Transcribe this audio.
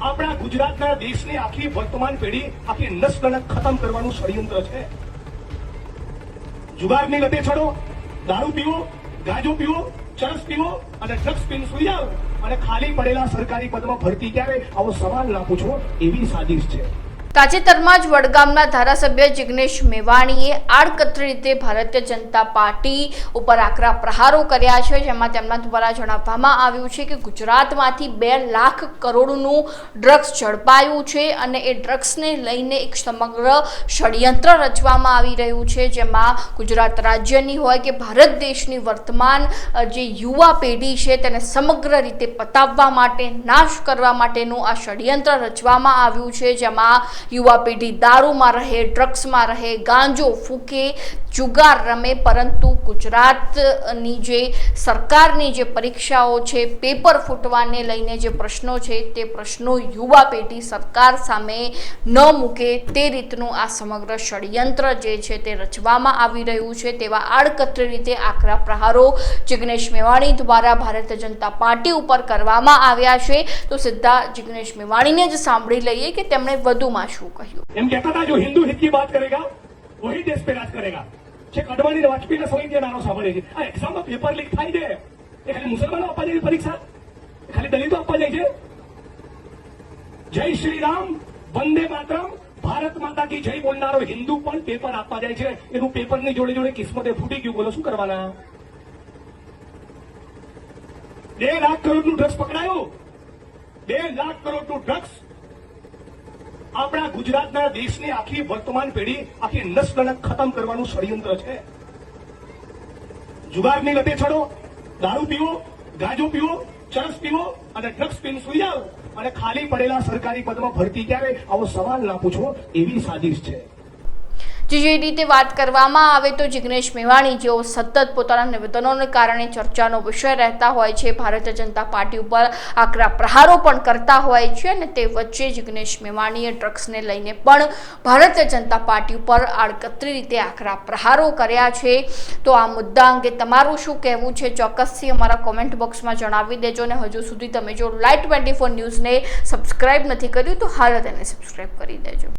આપણા ગુજરાતના દેશની આખી વર્તમાન પેઢી આખી નસકણક ખતમ કરવાનું ષડયંત્ર છે. જુગારની લતે ચડો, દારૂ પીવો, ગાજો પીવો, ચરસ પીવો અને ડ્રગ્સ પીને સુઈ જાઓ. અને ખાલી પડેલા સરકારી પદમાં ભરતી ક્યારે? આવો સવાલ ના પૂછવો એવી સાજિશ છે. તાજેતરમાં જ વડગામના ધારાસભ્ય જિગ્નેશ મેવાણીએ આડકતરી રીતે ભારતીય જનતા પાર્ટી ઉપર આકરા પ્રહારો કર્યા છે, જેમાં તેમના દ્વારા જણાવવામાં આવ્યું છે કે ગુજરાતમાંથી બે લાખ કરોડનું ડ્રગ્સ ઝડપાયું છે અને એ ડ્રગ્સને લઈને એક સમગ્ર ષડયંત્ર રચવામાં આવી રહ્યું છે, જેમાં ગુજરાત રાજ્યની હોય કે ભારત દેશની વર્તમાન જે યુવા પેઢી છે તેને સમગ્ર રીતે પતાવવા માટે, નાશ કરવા માટેનું આ ષડયંત્ર રચવામાં આવ્યું છે, જેમાં યુવા પેઢી દારૂમાં રહે ડ્રગ્સમાં રહે, ગાંજો ફૂકે, જુગાર રમે, પરંતુ ગુજરાતની જે સરકારની જે પરીક્ષાઓ છે, પેપર ફૂટવાને લઈને જે પ્રશ્નો છે, તે પ્રશ્નો યુવા પેઢી સરકાર સામે ન મૂકે તે રીતનું આ સમગ્ર ષડયંત્ર જે છે તે રચવામાં આવી રહ્યું છે. તેવા આડકતરી રીતે આકરા પ્રહારો જિગ્નેશ મેવાણી દ્વારા ભારતીય જનતા પાર્ટી ઉપર કરવામાં આવ્યા છે. તો સીધા જિગ્નેશ મેવાણીને જ સાંભળી લઈએ કે તેમણે વધુમાં શું કહ્યું? એમ કહેતા હતા, જો હિન્દુ હિતની વાત કરેગા, વહી દેશ પે રાજ કરેગા. છેક અડવાણી ને વાજપેયી સમય જે સાંભળે છે. આ એક્ઝામમાં પેપર લીક થાય છે. એ ખાલી મુસલમાનો આપવા જાય પરીક્ષા? ખાલી દલિતો આપવા જાય છે? જય શ્રી રામ, વંદે માતરમ. ભારત માતા કી જય બોલનારો હિન્દુ પણ પેપર આપવા જાય છે. એનું પેપરની જોડે જોડે કિસ્મતે ફૂટી ગયું. બોલો, શું કરવાના? બે લાખ કરોડનું ડ્રગ્સ પકડાયું. બે લાખ કરોડનું ડ્રગ્સ આપણા ગુજરાતના દેશની આખી વર્તમાન પેઢી, આખી નસકણક ખતમ કરવાનું ષડયંત્ર છે. જુગારની લતે ચડો, દારૂ પીવો, ગાજુ પીવો, ચરસ પીવો અને ડ્રગ્સ પીને સુઈ જાઓ. અને ખાલી પડેલા સરકારી પદમાં ભરતી ક્યારે? આવો સવાલ ના પૂછવો એવી સાજિશ છે. જે રીતે વાત કરવામાં આવે તો જિગ્નેશ મેવાણી જેઓ સતત પોતાના નિવેદનોને કારણે ચર્ચાનો વિષય રહેતા હોય છે, ભારતીય જનતા પાર્ટી ઉપર આકરા પ્રહારો પણ કરતા હોય છે અને તે વચ્ચે જિગ્નેશ મેવાણીએ ડ્રગ્સને લઈને પણ ભારતીય જનતા પાર્ટી ઉપર આડકતરી રીતે આકરા પ્રહારો કર્યા છે. તો આ મુદ્દા અંગે તમારું શું કહેવું છે? ચોક્કસથી અમારા કોમેન્ટ બોક્સમાં જણાવી દેજો અને હજુ સુધી તમે જો લાઈટ ટ્વેન્ટી ફોર ન્યૂઝને સબસ્ક્રાઈબ નથી કર્યું તો હાલ તેને સબસ્ક્રાઈબ કરી દેજો.